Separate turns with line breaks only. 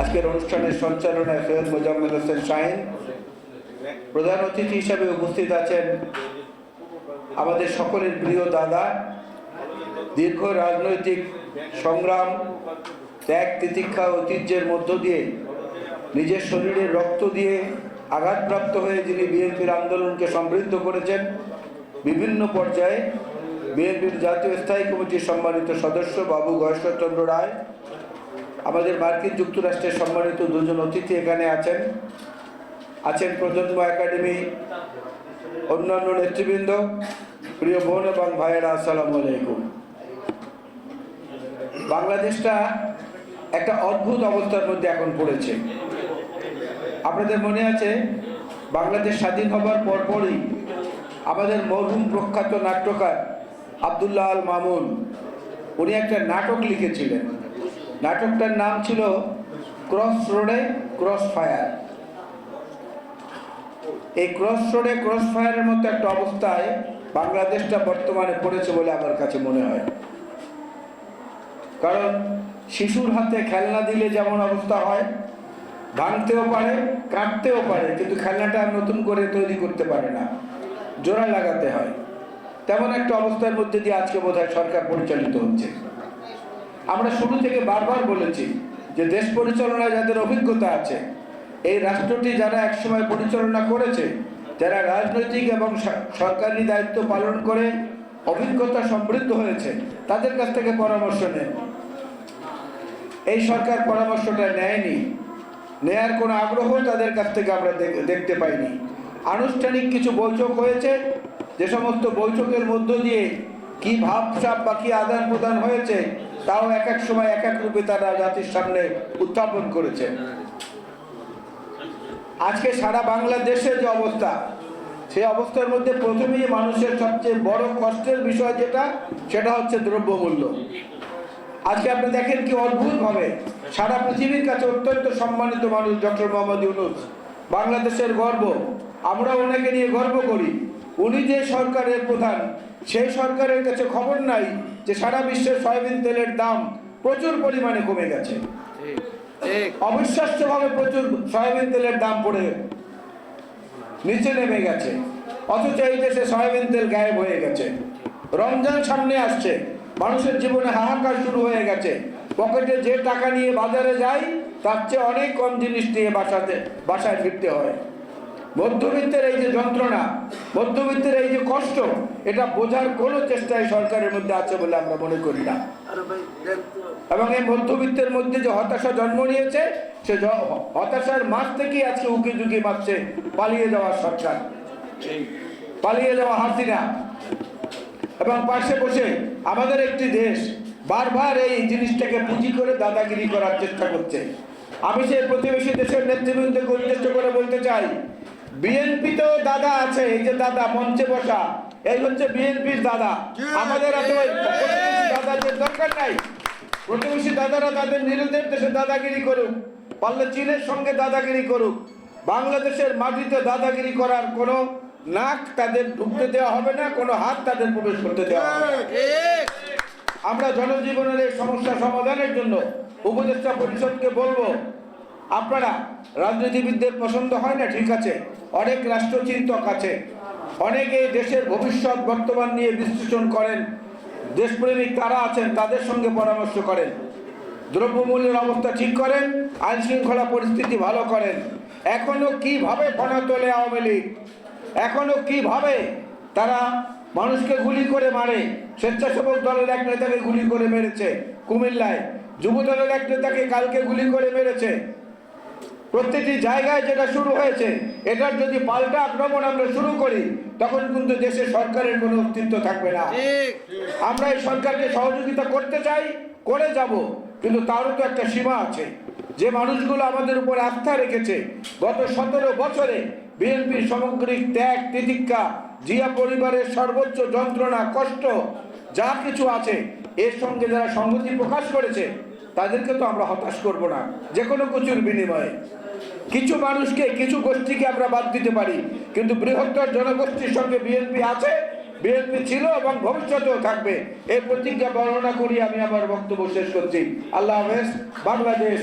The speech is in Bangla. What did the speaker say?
আজকের অনুষ্ঠানের সঞ্চালনায় সৈয়দ মোজাম্মেল হোসেন শাহিন। প্রধান অতিথি হিসাবে উপস্থিত আছেন আমাদের সকলের প্রিয় দাদা। দীর্ঘ রাজনৈতিক সংগ্রাম, ত্যাগ, তিতিক্ষা, ঐতিহ্যের মধ্য দিয়ে, নিজের শরীরে রক্ত দিয়ে আঘাতপ্রাপ্ত হয়ে যিনি বিএনপির আন্দোলনকে সমৃদ্ধ করেছেন বিভিন্ন পর্যায়ে বিএনপির জাতীয় স্থায়ী কমিটির সম্মানিত সদস্য বাবু গয়েশ্বরচন্দ্র রায়, আমাদের মার্কিন যুক্তরাষ্ট্রের সম্মানিত দুজন অতিথি এখানে আছেন। আছেন প্রজন্ম একাডেমি অন্যান্য নেতৃবৃন্দ, প্রিয় বোন এবং ভাইয়েরা, আসসালামু আলাইকুম। বাংলাদেশটা একটা অদ্ভুত অবস্থার মধ্যে এখন পড়েছে। আপনাদের মনে আছে, বাংলাদেশ স্বাধীন হবার পরপরই আমাদের মরহুম প্রখ্যাত নাট্যকার আবদুল্লাহ আল মামুন, উনি একটা নাটক লিখেছিলেন। নাটকটার নাম ছিল ক্রস রোডে ক্রস ফায়ার এই ক্রস রোডে ক্রস ফায়ারের মতো একটা অবস্থায় বাংলাদেশটা বর্তমানে পড়েছে বলে আমার কাছে মনে হয়। কারণ শিশুর হাতে খেলনা দিলে যেমন অবস্থা হয়, ভাঙতেও পারে, কাটতেও পারে, কিন্তু খেলনাটা নতুন করে তৈরি করতে পারে না। জোড়া লাগাতে হয়। তেমন একটা অবস্থার মধ্যে দিয়ে আজকে বোধহয় সরকার পরিচালিত হচ্ছে। আমরা শুরু থেকে বারবার বলেছি যে দেশ পরিচালনায় যাদের অভিজ্ঞতা আছে, এই রাষ্ট্রটি যারা একসময় পরিচালনা করেছে, যারা রাজনৈতিক এবং সরকারি দায়িত্ব পালন করে অভিজ্ঞতা সমৃদ্ধ হয়েছে, তাদের কাছ থেকে পরামর্শ নেন এই সরকার পরামর্শটা নেয়নি। নেয়ার কোনো আগ্রহ তাদের কাছ থেকে আমরা দেখ- দেখতে পাইনি। আনুষ্ঠানিক কিছু বৈঠক হয়েছে। যে সমস্ত বৈঠকের মধ্য দিয়ে কি ভাবসাব বা কি আদান প্রদান হয়েছে, তাও এক এক সময় এক এক রূপে তারা জাতির সামনে উত্থাপন করেছে। আজকে সারা বাংলাদেশে যে অবস্থা, সেই অবস্থার মধ্যে প্রথমেই মানুষের সবচেয়ে বড় কষ্টের বিষয় যেটা, সেটা হচ্ছে দ্রব্যমূল্য। আজকে আপনি দেখেন কি অদ্ভুত ভাবে সারা পৃথিবীর কাছে অত্যন্ত সম্মানিত মানুষ ডক্টর মোহাম্মদ ইউনুস বাংলাদেশের গর্ব। আমরা ওনাকে নিয়ে গর্ব করি। উনি যে সরকারের প্রধান সেই সরকারের কাছে খবর নাই যে সারা বিশ্বের সয়াবিন তেলের দাম প্রচুর পরিমাণে কমে গেছে। অবিশ্বাস্যভাবে প্রচুর সয়াবিন তেলের দাম পড়ে নিচে নেমে গেছে। অথচ এই দেশে সয়াবিন তেল গায়েব হয়ে গেছে। রমজান সামনে আসছে। মানুষের জীবনে হাহাকার শুরু হয়ে গেছে। পকেটে যে টাকা নিয়ে বাজারে যাই তার চেয়ে অনেক কম জিনিস নিয়ে বাসাতে বাসায় ফিরতে হয়। মধ্যবিত্তের এই যে যন্ত্রণা মধ্যবিত্তের এই যে কষ্ট এটা বোঝার কোনো চেষ্টাই সরকারের মধ্যে আছে বলে আমরা মনে করি না। এবং এই মধ্যবিত্তের মধ্যে যে হতাশা জন্ম নিয়েছে সে হতাশার মাছ থেকেই আজকে উকি ঝুঁকি মারছে পালিয়ে যাওয়া সরকার। পালিয়ে যাওয়া হাসিনা। এবং পাশে বসে আমাদের একটি দেশ বারবার এই জিনিসটাকে পুঁজি করে দাদাগিরি করার চেষ্টা করছে। আমি সেই প্রতিবেশী দেশের নেতৃবৃন্দকে উদ্দেশ্য করে বলতে চাই, বিএনপি তো দাদা আছে, এই যে দাদা, মঞ্চে বসা, এই হচ্ছে বিএনপির দাদা। আমাদের দরকার নাই। প্রতিবেশী দাদারা তাদের নিজেদের দেশে দাদাগিরি করুক, পারলে চীনের সঙ্গে দাদাগিরি করুক, বাংলাদেশের মাটিতে দাদাগিরি করার কোনো নাক তাদের ঢুকতে দেওয়া হবে না, কোনো হাত তাদের প্রবেশ করতে দেওয়া হবে। আমরা জনজীবনের এই সমস্যা সমাধানের জন্য উপদেষ্টা পরিষদকে বলব, আপনারা রাজনীতিবিদদের পছন্দ হয় না, ঠিক আছে। অনেক রাষ্ট্রচিন্তক আছে। অনেকে দেশের ভবিষ্যৎ বর্তমান নিয়ে বিশ্লেষণ করেন। দেশপ্রেমিক তারা আছেন, তাদের সঙ্গে পরামর্শ করেন। দ্রব্যমূল্যের অবস্থা ঠিক করেন আইন শৃঙ্খলা পরিস্থিতি ভালো করেন। এখনও কীভাবে ফনা তোলে আওয়ামী লীগ? এখনও কীভাবে তারা মানুষকে গুলি করে মারে। স্বেচ্ছাসেবক দলের এক নেতাকে গুলি করে মেরেছে কুমিল্লায়। যুব দলের এক নেতাকে কালকে গুলি করে মেরেছে। প্রত্যেকটি জায়গায় যেটা শুরু হয়েছে এটার যদি পাল্টা আক্রমণ আমরা শুরু করি তখন কিন্তু দেশে সরকারের কোনো অস্তিত্ব থাকবে না। আমরা এই সরকারকে সহযোগিতা করতে চাই করে যাব কিন্তু তারও তো একটা সীমা আছে। যে মানুষগুলো আমাদের উপর আস্থা রেখেছে, গত সতেরো বছরে বিএনপির সামগ্রিক ত্যাগ, তিতিক্ষা, জিয়া পরিবারের সর্বোচ্চ যন্ত্রণা, কষ্ট, যা কিছু আছে, এর সঙ্গে যারা সংগতি প্রকাশ করেছে, তাদেরকে তো আমরা হতাশ করব না যে কোনো কিছুর বিনিময়ে। কিছু মানুষকে, কিছু গোষ্ঠীকে আমরা বাদ দিতে পারি, কিন্তু বৃহত্তর জনগোষ্ঠীর সঙ্গে বিএনপি আছে, বিএনপি ছিল এবং ভবিষ্যতেও থাকবে এই প্রতিজ্ঞা, বর্ণনা করি আমি আমার বক্তব্য শেষ করছি। আল্লাহ হাফেজ, বাংলাদেশ।